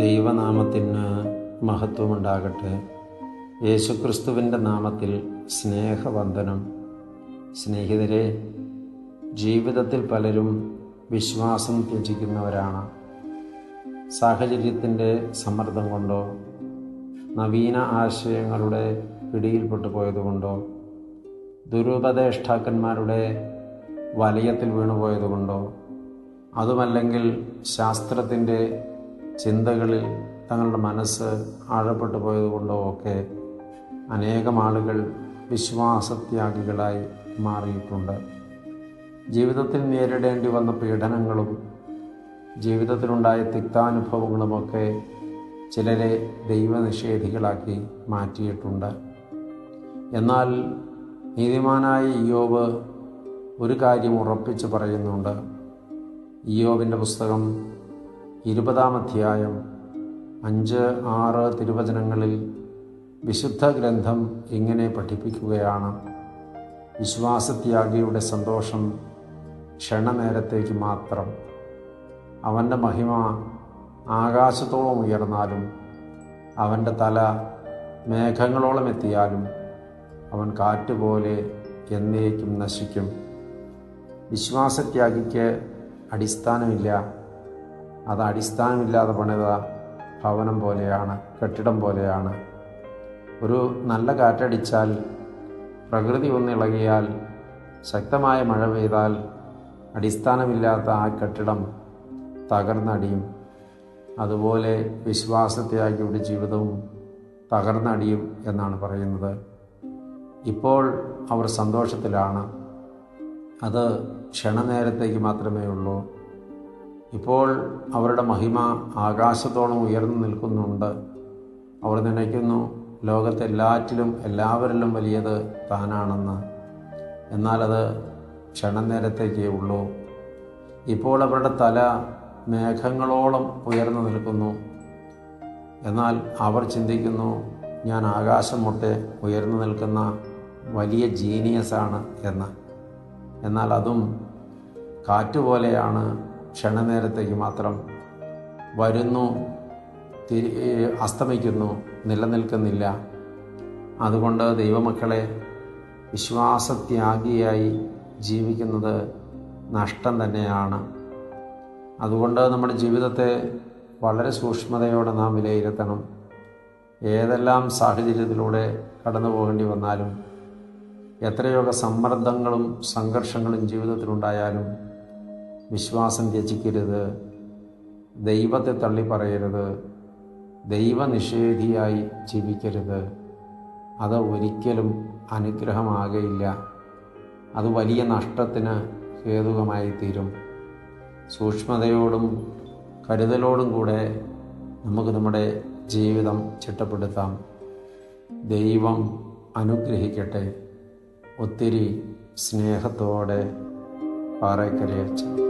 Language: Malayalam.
നാമത്തിന് മഹത്വമുണ്ടാകട്ടെ. യേശുക്രിസ്തുവിന്റെ നാമത്തിൽ സ്നേഹവന്ദനം. സ്നേഹിതരെ ജീവിതത്തിൽ പലരും വിശ്വാസം ത്യജിക്കുന്നവരാണ്. സാഹചര്യത്തിന്റെ സമ്മർദ്ദം കൊണ്ടോ നവീന ആശയങ്ങളുടെ പിടിയിൽപ്പെട്ടു പോയതുകൊണ്ടോ ദുരുപദേഷ്ടാക്കന്മാരുടെ വലയത്തിൽ വീണുപോയതുകൊണ്ടോ അതുമല്ലെങ്കിൽ ശാസ്ത്രത്തിന്റെ ചിന്തകളിൽ തങ്ങളുടെ മനസ്സ് ആഴപ്പെട്ടു പോയതുകൊണ്ടോ ഒക്കെ അനേകം ആളുകൾ വിശ്വാസത്യാഗികളായി മാറിയിട്ടുണ്ട്. ജീവിതത്തിൽ നേരിടേണ്ടി വന്ന പീഡനങ്ങളും ജീവിതത്തിലുണ്ടായ തിക്താനുഭവങ്ങളുമൊക്കെ ചിലരെ ദൈവനിഷേധികളാക്കി മാറ്റിയിട്ടുണ്ട്. എന്നാൽ നീതിമാനായ ഇയോബ് ഒരു കാര്യം ഉറപ്പിച്ച് പറയുന്നുണ്ട്. ഇയോബിന്റെ പുസ്തകം ഇരുപതാം അധ്യായം അഞ്ച് ആറ് തിരുവചനങ്ങളിൽ വിശുദ്ധ ഗ്രന്ഥം ഇങ്ങനെ പഠിപ്പിക്കുകയാണ്? വിശ്വാസത്യാഗിയുടെ സന്തോഷം ക്ഷണനേരത്തേക്ക് മാത്രം. അവന്റെ മഹിമ ആകാശത്തോളം ഉയർന്നാലും അവന്റെ തല മേഘങ്ങളോളം എത്തിയാലും അവൻ കാറ്റുപോലെ എന്നേക്കും നശിക്കും. വിശ്വാസത്യാഗിക്ക് അടിസ്ഥാനമില്ല. അത് അടിസ്ഥാനമില്ലാതെ പണിത ഭവനം പോലെയാണ് കെട്ടിടം പോലെയാണ്. ഒരു നല്ല കാറ്റടിച്ചാൽ പ്രകൃതി ഒന്നിളകിയാൽ ശക്തമായ മഴ പെയ്താൽ അടിസ്ഥാനമില്ലാത്ത ആ കെട്ടിടം തകർന്നടിയും അതുപോലെ വിശ്വാസത്യാഗിയുടെ ജീവിതവും തകർന്നടിയും എന്നാണ് പറയുന്നത്. ഇപ്പോൾ അവർ സന്തോഷത്തിലാണ്. അത് ക്ഷണനേരത്തേക്ക് മാത്രമേ ഉള്ളൂ. ഇപ്പോൾ അവരുടെ മഹിമ ആകാശത്തോളം ഉയർന്നു നിൽക്കുന്നുണ്ട്. അവർ നനയ്ക്കുന്നു. ലോകത്തെല്ലാറ്റിലും എല്ലാവരിലും വലിയത് താനാണെന്ന്. എന്നാലത് ക്ഷണനേരത്തേക്കേ ഉള്ളൂ. ഇപ്പോൾ അവരുടെ തല മേഘങ്ങളോളം ഉയർന്നു നിൽക്കുന്നു. എന്നാൽ അവർ ചിന്തിക്കുന്നു ഞാൻ ആകാശം മുട്ടെ ഉയർന്നു നിൽക്കുന്ന വലിയ ജീനിയസാണ് എന്ന്. എന്നാൽ അതും കാറ്റുപോലെയാണ്. ക്ഷണനേരത്തേക്ക് മാത്രം വരുന്നു അസ്തമിക്കുന്നു നിലനിൽക്കുന്നില്ല. അതുകൊണ്ട് ദൈവമക്കളെ വിശ്വാസത്യാഗിയായി ജീവിക്കുന്നത് നഷ്ടം തന്നെയാണ്. അതുകൊണ്ട് നമ്മുടെ ജീവിതത്തെ വളരെ സൂക്ഷ്മതയോടെ നാം വിലയിരുത്തണം. ഏതെല്ലാം സാഹചര്യത്തിലൂടെ കടന്നു പോകേണ്ടി വന്നാലും എത്രയൊക്കെ സമ്മർദ്ദങ്ങളും സംഘർഷങ്ങളും ജീവിതത്തിലുണ്ടായാലും വിശ്വാസം ത്യജിക്കരുത്. ദൈവത്തെ തള്ളി പറയരുത്. ദൈവനിഷേധിയായി ജീവിക്കരുത്. അത് ഒരിക്കലും അനുഗ്രഹമാകയില്ല. അത് വലിയ നഷ്ടത്തിന് ഹേതുകമായി തീരും സൂക്ഷ്മതയോടും കരുതലോടും കൂടെ നമുക്ക് നമ്മുടെ ജീവിതം ചിട്ടപ്പെടുത്താം. ദൈവം അനുഗ്രഹിക്കട്ടെ. ഒത്തിരി സ്നേഹത്തോടെ പാറയ്ക്കരയച്ചു